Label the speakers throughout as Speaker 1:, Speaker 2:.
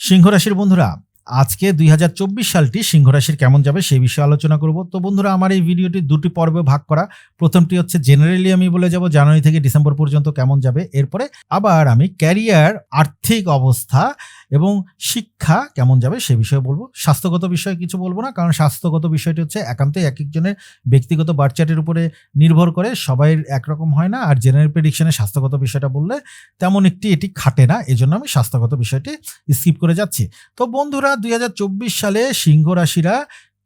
Speaker 1: সিংহ রাশির বন্ধুরা আজকে দুই হাজার চব্বিশ সালটি সিংহ রাশির কেমন যাবে সেই বিষয়ে আলোচনা করব। তো বন্ধুরা, আমার এই ভিডিওটি দুটি পর্বে ভাগ করা। প্রথমটি হচ্ছে জেনারেলি আমি বলে যাব জানুয়ারি থেকে ডিসেম্বর পর্যন্ত কেমন যাবে। এরপরে আবার আমি ক্যারিয়ার আর্থিক অবস্থা এবং শিক্ষা কেমন যাবে সে বিষয়ে বলব। স্বাস্থ্যগত বিষয়ে কিছু বলব না, কারণ স্বাস্থ্যগত বিষয়টি হচ্ছে একান্তই এক একজনের ব্যক্তিগত বার্চার্টের উপরে নির্ভর করে, সবাই একরকম হয় না। আর জেনারেল প্রেডিকশনে স্বাস্থ্যগত বিষয়টা বললে তেমন একটি এটি খাটে না। এজন্য আমি স্বাস্থ্যগত বিষয়টি স্কিপ করে যাচ্ছি। তো বন্ধুরা দুই হাজার চব্বিশ সালে সিংহ রাশিরা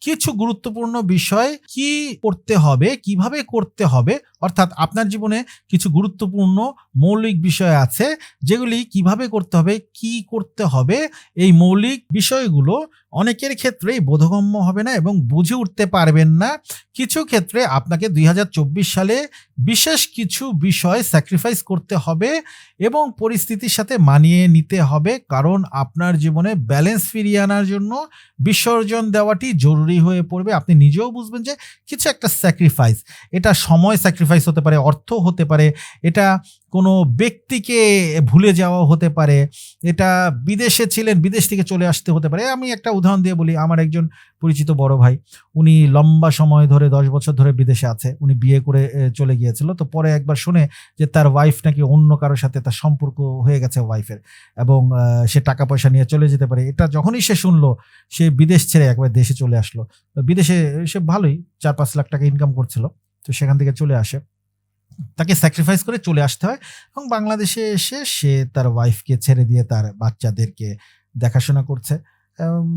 Speaker 1: কিছু গুরুত্বপূর্ণ বিষয় কি করতে হবে, কীভাবে করতে হবে, অর্থাৎ আপনার জীবনে কিছু গুরুত্বপূর্ণ মৌলিক বিষয় আছে যেগুলি কীভাবে করতে হবে, কি করতে হবে, এই মৌলিক বিষয়গুলো অনেকের ক্ষেত্রেই বোধগম্য হবে না এবং বুঝে উঠতে পারবেন না। কিছু ক্ষেত্রে আপনাকে দুই হাজার চব্বিশ সালে বিশেষ কিছু বিষয় স্যাক্রিফাইস করতে হবে এবং পরিস্থিতির সাথে মানিয়ে নিতে হবে। কারণ আপনার জীবনে ব্যালেন্স ফিরিয়ে আনার জন্য বিসর্জন দেওয়াটি জরুরি হয়ে পড়বে। আপনি নিজেও বুঝবেন যে কিছু একটা স্যাক্রিফাইস এটা সময় স্যাক্রিফাইস হতে পারে, অর্থ হতে পারে। এটা কোনো ব্যক্তিকে ভুলে যাওয়া হতে পারে। এটা বিদেশে ছিলেন, বিদেশ থেকে চলে আসতে হতে পারে। আমি একটা উদাহরণ দিয়ে বলি, আমার একজন পরিচিত বড় ভাই, উনি লম্বা সময় ধরে, দশ বছর ধরে বিদেশে আছে। উনি বিয়ে করে চলে গিয়েছিল। তো পরে একবার শুনে যে তার ওয়াইফ নাকি অন্য কারোর সাথে তার সম্পর্ক হয়ে গেছে ওয়াইফের এবং সে টাকা পয়সা নিয়ে চলে যেতে পারে। এটা যখনই সে শুনলো, সে বিদেশ ছেড়ে একবার দেশে চলে আসলো। বিদেশে সে ভালোই, চার পাঁচ লাখ টাকা ইনকাম করছিল। তো সেখান থেকে চলে আসে। তাকে স্যাক্রিফাইস করে চলে আসতে হয় এবং বাংলাদেশে এসে সে তার ওয়াইফকে ছেড়ে দিয়ে তার বাচ্চাদেরকে দেখাশোনা করছে।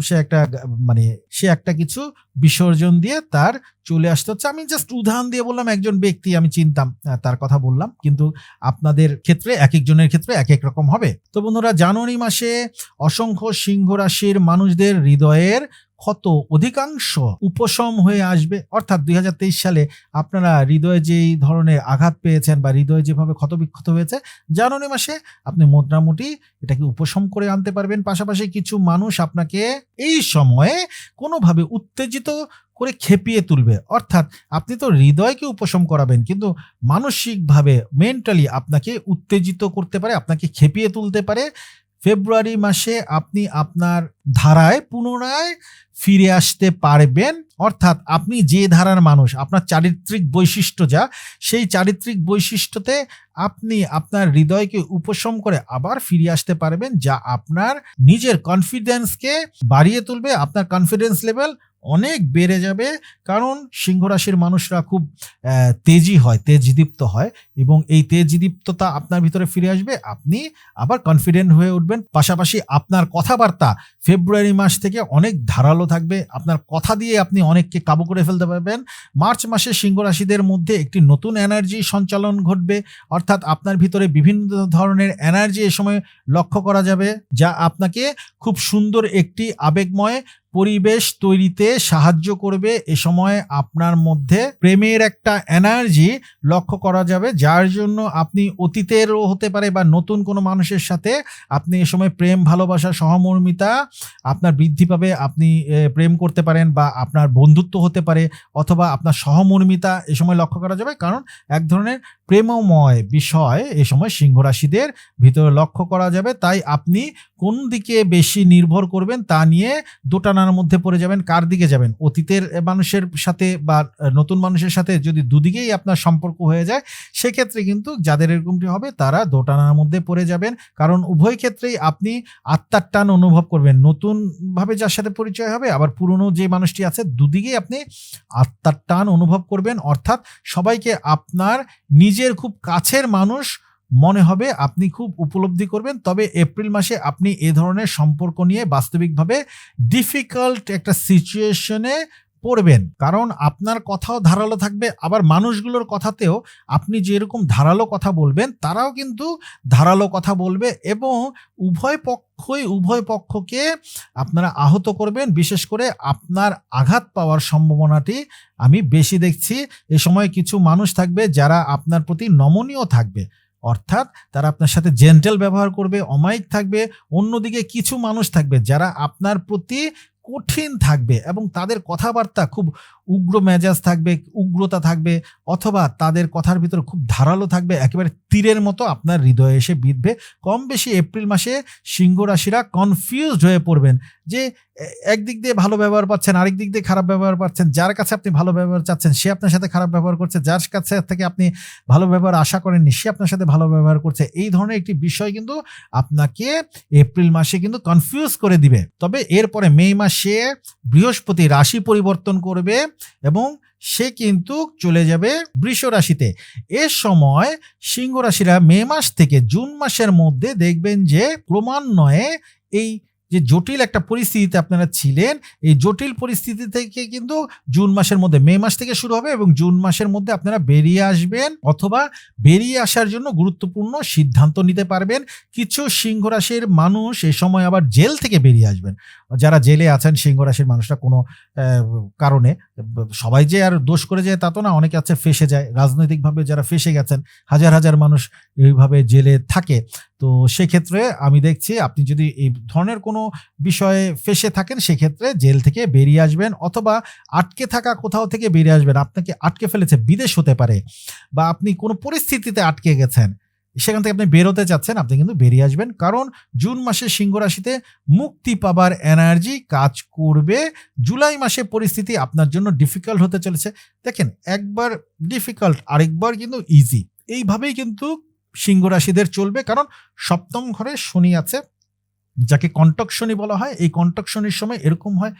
Speaker 1: সে একটা মানে সে একটা কিছু বিসর্জন দিয়ে তার চলে আসতে হচ্ছে। আমি জাস্ট উদাহরণ দিয়ে বললাম, একজন ব্যক্তি আমি চিনতাম তার কথা বললাম। কিন্তু আপনাদের ক্ষেত্রে, এক একজনের ক্ষেত্রে এক এক রকম হবে। তো বন্ধুরা, জানুয়ারি মাসে অসংখ্য সিংহ রাশির মানুষদের হৃদয়ের ক্ষত অধিকাংশ উপশম হয়ে আসবে। অর্থাৎ দুই হাজার তেইশ সালে আপনারা হৃদয়ে যেই ধরনের আঘাত পেয়েছেন বা হৃদয়ে যেভাবে ক্ষতবিক্ষত হয়েছে, জানুয়ারি মাসে আপনি মোটামুটি এটাকে উপশম করে আনতে পারবেন। পাশাপাশি কিছু মানুষ আপনাকে এই সময়ে কোনোভাবে উত্তেজিত করে খেপিয়ে তুলবে। অর্থাৎ আপনি তো হৃদয়কে উপশম করাবেন, কিন্তু মানসিকভাবে, মেন্টালি আপনাকে উত্তেজিত করতে পারে, আপনাকে খেপিয়ে তুলতে পারে। ফেব্রুয়ারি মাসে আপনি আপনার ধারায় পুনরায় ফিরে আসতে পারবেন। অর্থাৎ আপনি যে ধারার মানুষ, আপনার চারিত্রিক বৈশিষ্ট্য যা, সেই চারিত্রিক বৈশিষ্ট্যতে আপনি আপনার হৃদয়কে উপশম করে আবার ফিরে আসতে পারবেন, যা আপনার নিজের কনফিডেন্সকে বাড়িয়ে তুলবে, আপনার কনফিডেন্স লেভেল অনেক বেড়ে যাবে, কারণ সিংহ রাশির মানুষরা খুব তেজি হয়, তেজদীপ্ত হয় এবং এই তেজদীপ্ততা আপনার ভিতরে ফিরে আসবে। আপনি আবার কনফিডেন্ট হয়ে উঠবেন। পাশাপাশি আপনার কথাবার্তা ফেব্রুয়ারি মাস থেকে অনেক ধারালো থাকবে। আপনার কথা দিয়ে আপনি অনেককে কাবু করে ফেলতে পারবেন। মার্চ মাসে সিংহ রাশিদের মধ্যে একটি নতুন এনার্জি সঞ্চালন ঘটবে। অর্থাৎ আপনার ভিতরে বিভিন্ন ধরনের এনার্জি এ সময় লক্ষ্য করা যাবে, যা আপনাকে খুব সুন্দর একটি আবেগময় পরিবেশ তৈরিতে সাহায্য করবে এ সময় আপনার মধ্যে প্রেমের একটা এনার্জি লক্ষ্য করা যাবে, যার জন্য আপনি অতীতেরও হতে পারে বা নতুন কোনো মানুষের সাথে আপনি এ সময় প্রেম, ভালোবাসা, সহমর্মিতা আপনার বৃদ্ধি পাবে, আপনি প্রেম করতে পারেন বা আপনার বন্ধুত্ব হতে পারে অথবা আপনার সহমর্মিতা এ সময় লক্ষ্য করা যাবে। কারণ এক ধরনের প্রেমময় বিষয় এ সময় সিংহ রাশিদের ভিতরে লক্ষ্য করা যাবে। তাই আপনি কোন দিকে বেশি নির্ভর করবেন তা নিয়ে দোটানার মধ্যে পড়ে যাবেন, কার দিকে যাবেন? অতীতের মানুষের সাথে বা নতুন মানুষের সাথে যদি দুদিকেই আপনার সম্পর্ক হয়ে যায়, সেক্ষেত্রে কিন্তু যাদের এরকমটি হবে, তারা দোটানার মধ্যে পড়ে যাবেন। কারণ উভয় ক্ষেত্রেই আপনি আত্মার টান অনুভব করবেন। নতুনভাবে যার সাথে পরিচয় হবে, আবার পুরনো যে মানুষটি আছে, দুদিকেই আপনি আত্মার টান অনুভব করবেন। অর্থাৎ সবাইকে আপনার নিজের খুব কাছের মানুষ মনে হবে আপনি খুব উপলব্ধি করবেন। তবে এপ্রিল মাসে আপনি এ ধরনের সম্পর্ক নিয়ে বাস্তবিকভাবে ডিফিকাল্ট একটা সিচুয়েশনে পড়বেন। কারণ আপনার কথাও ধারালো থাকবে, আবার মানুষগুলোর কথাতেও আপনি যেরকম ধারালো কথা বলবেন, তারাও কিন্তু ধারালো কথা বলবে এবং উভয় পক্ষই উভয় পক্ষকে আপনারা আহত করবেন। বিশেষ করে আপনার আঘাত পাওয়ার সম্ভাবনাটি আমি বেশি দেখছি। এ সময় কিছু মানুষ থাকবে যারা আপনার প্রতি নমনীয় থাকবে। অর্থাৎ তারা আপনার সাথে জেন্টেল ব্যবহার করবে, অমায়িক থাকবে, অন্যদিকে কিছু মানুষ থাকবে যারা আপনার প্রতি কঠিন থাকবে এবং তাদের কথাবার্তা খুব উগ্র মেজাজ থাকবে, উগ্রতা থাকবে, অথবা তাদের কথার ভিতরে খুব ধারালো থাকবে, একেবারে তীরের মতো আপনার হৃদয়ে এসে বিঁধবে। কম বেশি এপ্রিল মাসে সিংহ রাশিরা কনফিউজড হয়ে পড়বেন যে একদিক দিয়ে ভালো ব্যবহার পাচ্ছেন, আরেক দিক দিয়ে খারাপ ব্যবহার পাচ্ছেন, যার কাছে আপনি ভালো ব্যবহার চাচ্ছেন, সে আপনার সাথে খারাপ ব্যবহার করছে, যার কাছে থেকে আপনি ভালো ব্যবহার আশা করেননি, সে আপনার সাথে ভালো ব্যবহার করছে। এই ধরনের একটি বিষয় কিন্তু আপনাকে এপ্রিল মাসে কিন্তু কনফিউজ করে দিবে। তবে এরপরে মে মাসে বৃহস্পতি রাশি পরিবর্তন করবে। এবং সে কিন্তু চলে যাবে বৃষ রাশিতে। এ সময় সিংহ রাশিরা মে মাস থেকে জুন মাসের মধ্যে দেখবেন যে ক্রমান্বয়ে এই যে জটিল একটা পরিস্থিতিতে আপনারা ছিলেন, এই জটিল পরিস্থিতি থেকে কিন্তু জুন মাসের মধ্যে, মে মাস থেকে শুরু হবে এবং জুন মাসের মধ্যে আপনারা বেরিয়ে আসবেন অথবা বেরিয়ে আসার জন্য গুরুত্বপূর্ণ সিদ্ধান্ত নিতে পারবেন। কিছু সিংহ রাশির মানুষ এই সময় আবার জেল থেকে বেরিয়ে আসবেন। যারা জেলে আছেন সিংহ রাশির মানুষরা কোনো কারণে, সবাই যে আর দোষ করে যায় তা তো না, অনেকে আছে ফেসে যায়। রাজনৈতিকভাবে যারা ফেসে গেছেন, হাজার হাজার মানুষ এইভাবে জেলে থাকে। তো সেক্ষেত্রে আমি দেখছি আপনি যদি এই ধরনের কোনো বিষয়ে ফেসে থাকেন, সেক্ষেত্রে জেল থেকে বেরিয়ে আসবেন অথবা আটকে থাকা কোথাও থেকে বেরিয়ে আসবেন। আপনাকে আটকে ফেলেছে, বিদেশ হতে পারে বা আপনি কোনো পরিস্থিতিতে আটকে গেছেন, সেখান থেকে আপনি বেরোতে চাচ্ছেন, আপনি কিন্তু বেরিয়ে আসবেন। কারণ জুন মাসে সিংহ রাশিতে মুক্তি পাবার এনার্জি কাজ করবে। জুলাই মাসে পরিস্থিতি আপনার জন্য ডিফিকাল্ট হতে চলেছে। দেখেন, একবার ডিফিকাল্ট আরেকবার কিন্তু ইজি এইভাবেই কিন্তু সিংহ রাশিদের চলবে। কারণ সপ্তম ঘরে শনি আছে যাকে কন্টকশনি বলা হয়, এই কন্টকশনির সময় এরকম হয়,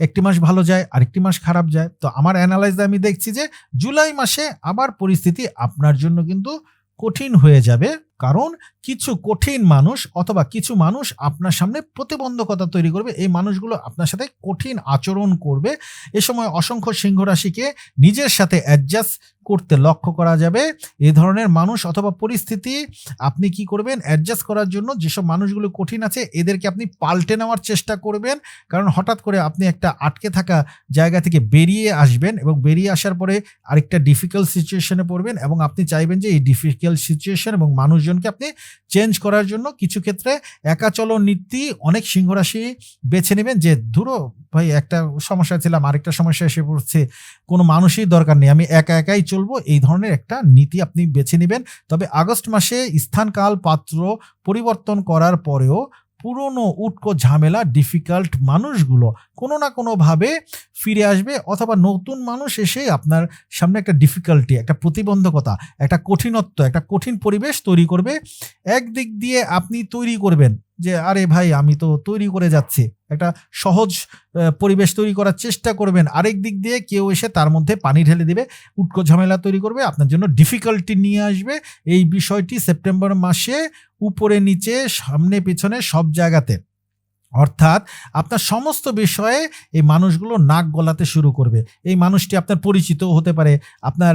Speaker 1: একটি মাস ভালো যায়, আরেকটি মাস খারাপ যায়। তো আমার অ্যানালাইজে আমি দেখছি যে, জুলাই মাসে আবার পরিস্থিতি আপনার জন্য কিন্তু কঠিন হয়ে যাবে। কারণ কিছু কঠিন মানুষ অথবা কিছু মানুষ আপনার সামনে প্রতিবন্ধকতা তৈরি করবে। এই মানুষগুলো আপনার সাথে কঠিন আচরণ করবে। এ সময় অসংখ্য সিংহ রাশিকে নিজের সাথে অ্যাডজাস্ট করতে লক্ষ্য করা যাবে। এই ধরনের মানুষ অথবা পরিস্থিতি আপনি কি করবেন? অ্যাডজাস্ট করার জন্য যেসব মানুষগুলো কঠিন আছে, এদেরকে আপনি পাল্টে নেওয়ার চেষ্টা করবেন। কারণ হঠাৎ করে আপনি একটা আটকে থাকা জায়গা থেকে বেরিয়ে আসবেন এবং বেরিয়ে আসার পরে আরেকটা ডিফিকাল্ট সিচুয়েশনে পড়বেন এবং আপনি চাইবেন যে এই ডিফিকাল্ট সিচুয়েশন এবং মানুষজনকে আপনি চেঞ্জ করার জন্য কিছু ক্ষেত্রে একা চলো নীতি অনেক সিংহ রাশি বেছে নেবেন যে, ধরো, ভাই, একটা সমস্যা ছিলাম, আরেকটা সমস্যা এসে পড়ছে, কোনো মানুষই দরকার নেই, আমি একা একাই চলবো। এই ধরনের একটা নীতি আপনি বেছে নেবেন। তবে আগস্ট মাসে স্থানকাল পাত্র পরিবর্তন করার পরেও পুরনো উটকো ঝামেলা ডিফিকাল্ট মানুষগুলো কোনো না কোনোভাবে ফিরে আসবে অথবা নতুন মানুষ এসে আপনার সামনে একটা ডিফিকাল্টি একটা প্রতিবন্ধকতা, একটা কঠিনত্ব, একটা কঠিন পরিবেশ তৈরি করবে। একদিক দিয়ে আপনি তৈরি করবেন যে, আরে ভাই, আমি তো তৈরি করে যাচ্ছি। একটা সহজ পরিবেশ তৈরি করার চেষ্টা করবেন। আরেক দিক দিয়ে কেউ এসে তার মধ্যে পানি ঢেলে দেবে, উটকো ঝামেলা তৈরি করবে, আপনার জন্য ডিফিকাল্টি নিয়ে আসবে। এই বিষয়টি সেপ্টেম্বর মাসে উপরে নিচে, সামনে পিছনে সব জায়গাতে। অর্থাৎ আপনার সমস্ত বিষয়ে এই মানুষগুলো নাক গলাতে শুরু করবে। এই মানুষটি আপনার পরিচিতও হতে পারে, আপনার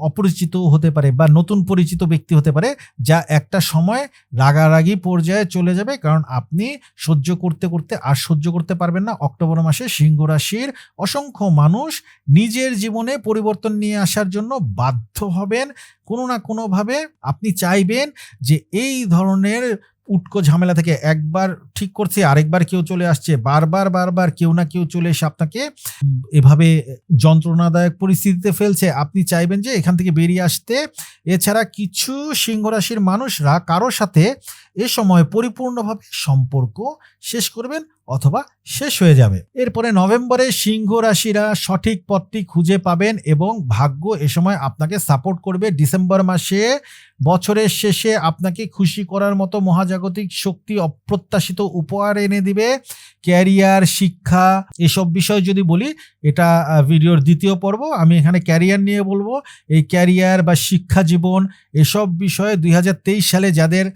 Speaker 1: অপরিচিতও হতে পারে বা নতুন পরিচিত ব্যক্তি হতে পারে, যা একটা সময় রাগারাগি পর্যায়ে চলে যাবে কারণ আপনি সহ্য করতে করতে আর সহ্য করতে পারবেন না। অক্টোবর মাসে সিংহ রাশির অসংখ্য মানুষ নিজের জীবনে পরিবর্তন নিয়ে আসার জন্য বাধ্য হবেন। কোনো না কোনোভাবে আপনি চাইবেন যে এই ধরনের উটকো ঝামেলা থেকে একবার ঠিক করছে, আরেকবার কেউ চলে আসছে। বারবার বারবার কেউ না কেউ চলে এসে আপনাকে এভাবে যন্ত্রণাদায়ক পরিস্থিতিতে ফেলছে। আপনি চাইবেন যে এখান থেকে বেরিয়ে আসতে। এছাড়া কিছু সিংহ রাশির মানুষরা কারও সাথে এ সময় পরিপূর্ণভাবে সম্পর্ক শেষ করবেন। অথবা শেষ হয়ে যাবে। এরপরে নভেম্বরে সিংহ রাশিরা সঠিক পথটি খুঁজে পাবেন এবং ভাগ্য এ সময় আপনাকে সাপোর্ট করবে। ডিসেম্বর মাসে বছরের শেষে আপনাকে খুশি করার মতো মহাজাগতিক শক্তি অপ্রত্যাশিত উপহার এনে দিবে। ক্যারিয়ার, শিক্ষা এসব বিষয় যদি বলি, এটা ভিডিওর দ্বিতীয় পর্ব। আমি এখানে ক্যারিয়ার নিয়ে বলব। এই ক্যারিয়ার বা শিক্ষা জীবন এসব বিষয়ে দুই হাজার তেইশ সালে যাদের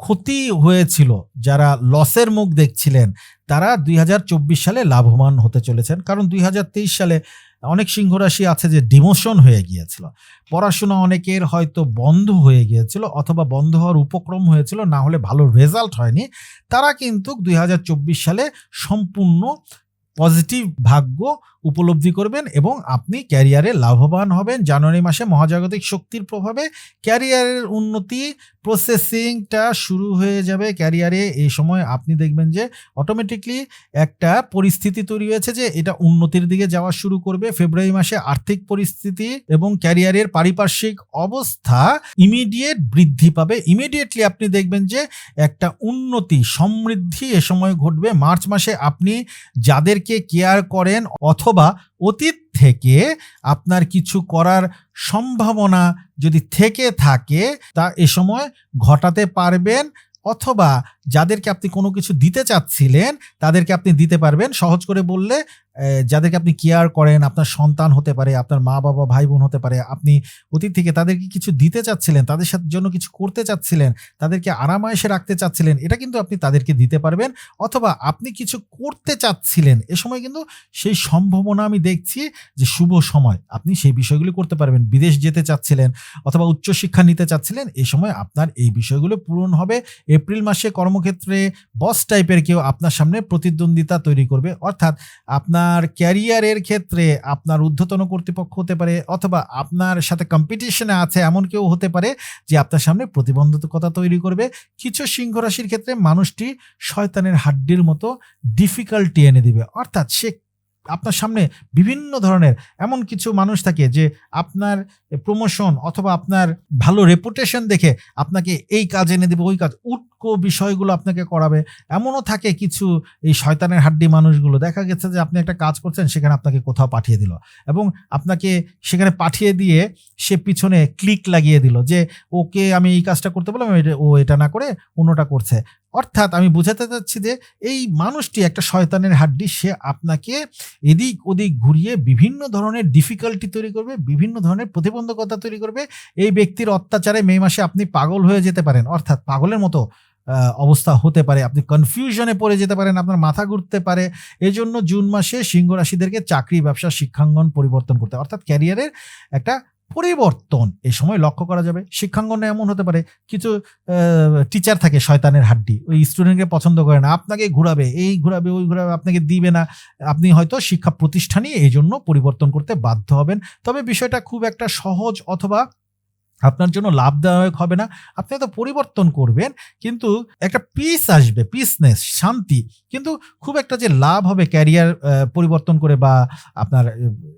Speaker 1: ক্ষতি হয়েছিল, যারা লসের মুখ দেখছিলেন, তারা দুই হাজার চব্বিশ সালে লাভবান হতে চলেছেন। কারণ দুই হাজার তেইশ সালে অনেক সিংহ রাশি আছে যে ডিমোশন হয়ে গিয়েছিল। পড়াশোনা অনেকের হয়তো বন্ধ হয়ে গিয়েছিল অথবা বন্ধ হওয়ার উপক্রম হয়েছিল, না হলে ভালো রেজাল্ট হয়নি। তারা কিন্তু দুই হাজার চব্বিশ সালে সম্পূর্ণ পজিটিভ ভাগ্য উপলব্ধি করবেন এবং আপনি ক্যারিয়ারে লাভবান হবেন। জানুয়ারি মাসে মহাজাগতিক শক্তির প্রভাবে ক্যারিয়ারের উন্নতি প্রসেসিংটা শুরু হয়ে যাবে। ক্যারিয়ারে এই সময় আপনি দেখবেন যে অটোমেটিকলি একটা পরিস্থিতি তৈরি হয়েছে যে এটা উন্নতির দিকে যাওয়া শুরু করবে। ফেব্রুয়ারি মাসে আর্থিক পরিস্থিতি এবং ক্যারিয়ারের পারিপার্শ্বিক অবস্থা ইমিডিয়েট বৃদ্ধি পাবে। ইমিডিয়েটলি আপনি দেখবেন যে একটা উন্নতি, সমৃদ্ধি এ সময় ঘটবে। মার্চ মাসে আপনি যাদেরকে কেয়ার করেন অথবা অতীত থেকে আপনার কিছু করার সম্ভাবনা যদি থেকে থাকে, তা এ সময় ঘটাতে পারবেন অথবা যাদেরকে আপনি কোনো কিছু দিতে চাচ্ছিলেন, তাদেরকে আপনি দিতে পারবেন। সহজ করে বললে যাদেরকে আপনি কেয়ার করেন, আপনার সন্তান হতে পারে, আপনার মা বাবা, ভাই বোন হতে পারে, আপনি অতীত থেকে তাদেরকে কিছু দিতে চাচ্ছিলেন, তাদের সাথে জন্য কিছু করতে চাচ্ছিলেন, তাদেরকে আরামায়েশে রাখতে চাচ্ছিলেন, এটা কিন্তু আপনি তাদেরকে দিতে পারবেন, অথবা আপনি কিছু করতে চাচ্ছিলেন, এ সময় কিন্তু সেই সম্ভাবনা আমি দেখছি যে শুভ সময়, আপনি সেই বিষয়গুলি করতে পারবেন, বিদেশ যেতে চাচ্ছিলেন, অথবা উচ্চশিক্ষা নিতে চাচ্ছিলেন, এ সময় আপনার এই বিষয়গুলো পূরণ হবে, এপ্রিল মাসে কর্মক্ষেত্রে বস টাইপের কেউ আপনার সামনে প্রতিদ্বন্দ্বিতা তৈরি করবে, অর্থাৎ আপনার ক্যারিয়ারের ক্ষেত্রে আপনার ঊর্ধ্বতন কর্তৃপক্ষ হতে পারে অথবা আপনার সাথে কম্পিটিশনে আছে এমন কেউ হতে পারে যে আপনার সামনে প্রতিবন্ধকতা তৈরি করবে। কিছু সিংহ রাশির ক্ষেত্রে মানুষটি শয়তানের হাড্ডির মতো ডিফিকাল্টি এনে দিবে। অর্থাৎ সে আপনার সামনে বিভিন্ন ধরনের এমন কিছু মানুষ থাকে যে আপনার প্রমোশন অথবা আপনার ভালো রেপুটেশন দেখে আপনাকে এই কাজ এনে দেবে, ওই কাজ, উটকো বিষয়গুলো আপনাকে করাবে। এমনও থাকে কিছু এই শয়তানের হাড্ডি মানুষগুলো। দেখা গেছে যে আপনি একটা কাজ করছেন, সেখানে আপনাকে কোথাও পাঠিয়ে দিল এবং আপনাকে সেখানে পাঠিয়ে দিয়ে সে পিছনে ক্লিক লাগিয়ে দিল যে, ওকে আমি এই কাজটা করতে বললাম, ও এটা না করে অন্যটা করছে। অর্থাৎ আমি বোঝাতে চাচ্ছি যে এই মানুষটি একটা শয়তানের হাড্ডি, সে আপনাকে এদিক ওদিক ঘুরিয়ে বিভিন্ন ধরনের ডিফিকাল্টি তৈরি করবে, বিভিন্ন ধরনের প্রতিবন্ধকতা তৈরি করবে। এই ব্যক্তির অত্যাচারে মে মাসে আপনি পাগল হয়ে যেতে পারেন। অর্থাৎ পাগলের মতো অবস্থা হতে পারে। আপনি কনফিউশনে পড়ে যেতে পারেন, আপনার মাথা ঘুরতে পারে। এই জন্য জুন মাসে সিংহ রাশিদেরকে চাকরি, ব্যবসা, শিক্ষাঙ্গন পরিবর্তন করতে অর্থাৎ ক্যারিয়ারের একটা পরিবর্তন। এই সময় লক্ষ্য করা যাবে, শিক্ষাঙ্গনে এমন হতে পারে, কিছু টিচার থাকে শয়তানের হাড্ডি, ওই স্টুডেন্টকে পছন্দ করে না, আপনাকে ঘুরাবে, এই ঘুরাবে, ওই ঘুরাবে, আপনাকে দিবে না। আপনি হয়তো শিক্ষা প্রতিষ্ঠানই এই জন্য পরিবর্তন করতে বাধ্য হবেন। তবে বিষয়টা খুব একটা সহজ অথবা আপনার জন্য লাভদায়ক হবে না। আপনি হয়তো পরিবর্তন করবেন, কিন্তু একটা পিস আসবে পিসনেস শান্তি। কিন্তু খুব একটা যে লাভ হবে ক্যারিয়ার পরিবর্তন করে বা আপনার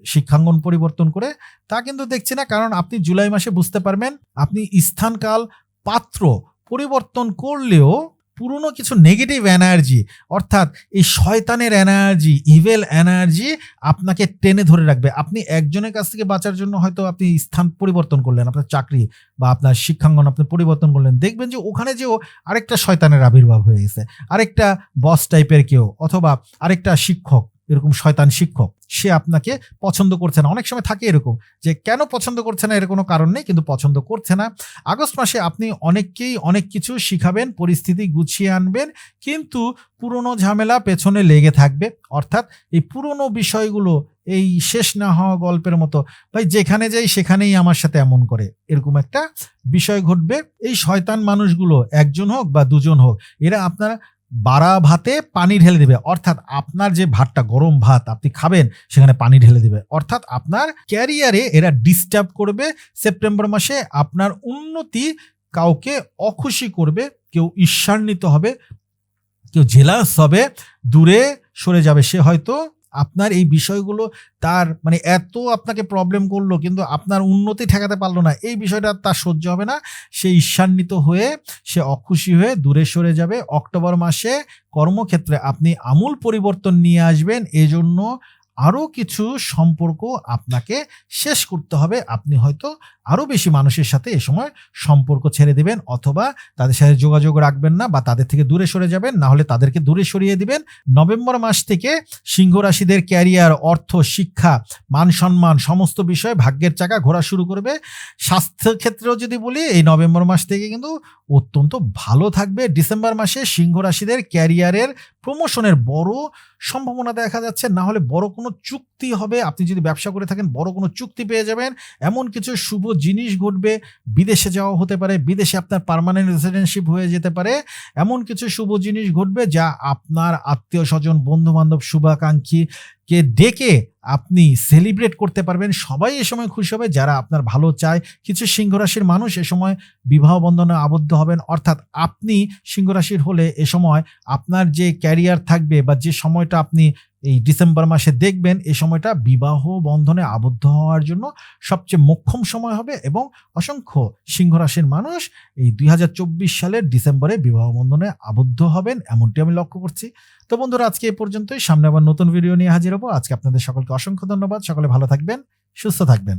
Speaker 1: শিক্ষাঙ্গন পরিবর্তন করে, তা কিন্তু দেখছি না। কারণ আপনি জুলাই মাসে বুঝতে পারবেন, আপনি স্থানকাল পাত্র পরিবর্তন করলেও পুরনো কিছু নেগেটিভ এনার্জি অর্থাৎ এই শয়তানের এনার্জি ইভেল এনার্জি আপনাকে টেনে ধরে রাখবে। আপনি একজনের কাছ থেকে বাঁচার জন্য হয়তো আপনি স্থান পরিবর্তন করলেন, আপনার চাকরি বা আপনার শিক্ষাঙ্গন আপনি পরিবর্তন করলেন। দেখবেন যে ওখানে যেও আরেকটা শয়তানের আবির্ভাব হয়ে গেছে। আরেকটা বস টাইপের কেউ অথবা আরেকটা শিক্ষক এরকম শয়তান শিক্ষক, সে আপনাকে পছন্দ করছে না। অনেক সময় থাকে এরকম যে, কেন পছন্দ করছে না? এর কোনো কারণ নেই, কিন্তু পছন্দ করছে না। আগস্ট মাসে আপনি অনেককেই অনেক কিছু শিখাবেন, পরিস্থিতি গুছিয়ে আনবেন, কিন্তু পুরনো ঝামেলা পেছনে লেগে থাকবে। অর্থাৎ এই পুরনো বিষয়গুলো, এই শেষ না হওয়া গল্পের মতো, ভাই, যেখানে যাই, সেখানেই আমার সাথে এমন করে। এরকম একটা বিষয় ঘটবে। এই শয়তান মানুষগুলো একজন হোক বা দুজন হোক, এরা আপনার বাড়া ভাতে পানি ঢেলে দেবে। অর্থাৎ আপনার যে ভাতটা, গরম ভাত আপনি খাবেন, সেখানে পানি ঢেলে দেবে। অর্থাৎ আপনার ক্যারিয়ারে এরা ডিস্টার্ব করবে, সেপ্টেম্বর মাসে আপনার উন্নতি কাউকে অখুশি করবে, কেউ ঈর্ষান্বিত হবে, কেউ জেলাস হবে, দূরে সরে যাবে। সে হয়তো আপনার এই বিষয়গুলো তার মানে এত আপনাকে প্রবলেম করল, কিন্তু আপনার উন্নতি ঠেকাতে পারল না। এই বিষয়টা তার সহ্য হবে না। সে ঈর্ষান্বিত হয়ে, সে অখুশি হয়ে দূরে সরে যাবে। অক্টোবর মাসে কর্মক্ষেত্রে আপনি আমূল পরিবর্তন নিয়ে আসবেন। এজন্য আরও কিছু সম্পর্ক আপনাকে শেষ করতে হবে। আপনি হয়তো আরও বেশি মানুষের সাথে এ সময় সম্পর্ক ছেড়ে দেবেন অথবা তাদের সাথে যোগাযোগ রাখবেন না বা তাদের থেকে দূরে সরে যাবেন, না হলে তাদেরকে দূরে সরিয়ে দিবেন। নভেম্বর মাস থেকে সিংহ রাশিদের ক্যারিয়ার, অর্থ, শিক্ষা, মান সম্মান সমস্ত বিষয়ে ভাগ্যের চাকা ঘোরা শুরু করবে। স্বাস্থ্য ক্ষেত্রেও যদি বলি, এই নভেম্বর মাস থেকে কিন্তু অত্যন্ত ভালো থাকবে। ডিসেম্বর মাসে সিংহ রাশিদের ক্যারিয়ারের প্রমোশনের বড় সম্ভাবনা দেখা যাচ্ছে। না হলে বড় কোনো চুক্তি হবে, আপনি যদি ব্যবসা করে থাকেন, বড় কোনো চুক্তি পেয়ে যাবেন। এমন কিছু শুভ জিনিস ঘটবে, বিদেশে যাওয়া হতে পারে, বিদেশে আপনার পার্মানেন্ট রেসিডেন্টশিপ হয়ে যেতে পারে। এমন কিছু শুভ জিনিস ঘটবে যা আপনার আত্মীয় স্বজন বন্ধু বান্ধব শুভাকাঙ্ক্ষী কে ডেকে আপনি সেলিব্রেট করতে পারবেন। সবাই এ সময় খুশি হবে, যারা আপনার ভালো চায়। কিছু সিংহ রাশির মানুষ এ সময় বিবাহ বন্ধনে আবদ্ধ হবেন। অর্থাৎ আপনি সিংহ রাশির হলে এ সময় আপনার যে ক্যারিয়ার থাকবে বা যে সময়টা আপনি এই ডিসেম্বর মাসে দেখবেন এই সময়টা বিবাহ বন্ধনে আবদ্ধ হওয়ার জন্য সবচেয়ে মোক্ষম সময় হবে এবং অসংখ্য সিংহ রাশির মানুষ এই দুই হাজার চব্বিশ সালের ডিসেম্বরে বিবাহ বন্ধনে আবদ্ধ হবেন, এমনটি আমি লক্ষ্য করছি। তো বন্ধুরা, আজকে এই পর্যন্তই। সামনে আবার নতুন ভিডিও নিয়ে হাজির হব। আজকে আপনাদের সকলকে অসংখ্য ধন্যবাদ। সকলে ভালো থাকবেন, সুস্থ থাকবেন।